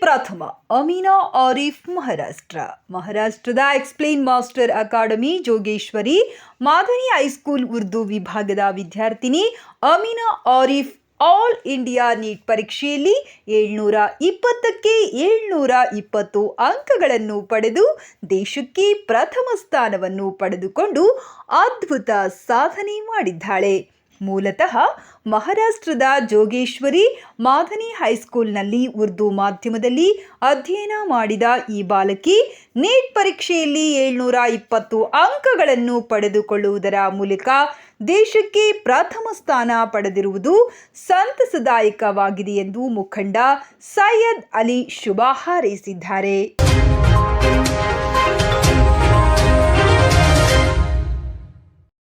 ಪ್ರಥಮ ಅಮೀನಾ ಆರಿಫ್ ಮಹಾರಾಷ್ಟ್ರ. ಮಹಾರಾಷ್ಟ್ರದ explain master academy Jogeshwari, ಮಾದರಿ ಹೈಸ್ಕೂಲ್ ಉರ್ದು ವಿಭಾಗದ ವಿದ್ಯಾರ್ಥಿನಿ Amina Arif all India NEET ಪರೀಕ್ಷೆಯಲ್ಲಿ ಏಳ್ನೂರ ಇಪ್ಪತ್ತಕ್ಕೆ ಏಳ್ನೂರ ಇಪ್ಪತ್ತು ಅಂಕಗಳನ್ನು ಪಡೆದು ದೇಶಕ್ಕೆ ಪ್ರಥಮ ಸ್ಥಾನವನ್ನು ಪಡೆದುಕೊಂಡು ಅದ್ಭುತ ಸಾಧನೆ ಮಾಡಿದ್ದಾಳೆ. ಮೂಲತಃ ಮಹಾರಾಷ್ಟ್ರದ ಜೋಗೇಶ್ವರಿ ಮಾಧನಿ ಹೈಸ್ಕೂಲ್ನಲ್ಲಿ ಉರ್ದು ಮಾಧ್ಯಮದಲ್ಲಿ ಅಧ್ಯಯನ ಮಾಡಿದ ಈ ಬಾಲಕಿ ನೀಟ್ ಪರೀಕ್ಷೆಯಲ್ಲಿ ಏಳ್ನೂರ ಇಪ್ಪತ್ತು ಅಂಕಗಳನ್ನು ಪಡೆದುಕೊಳ್ಳುವುದರ ಮೂಲಕ ದೇಶಕ್ಕೆ ಪ್ರಥಮ ಸ್ಥಾನ ಪಡೆದಿರುವುದು ಸಂತಸದಾಯಕವಾಗಿದೆ ಎಂದು ಮುಖಂಡ ಸೈಯದ್ ಅಲಿ ಶುಭ ಹಾರೈಸಿದ್ದಾರೆ.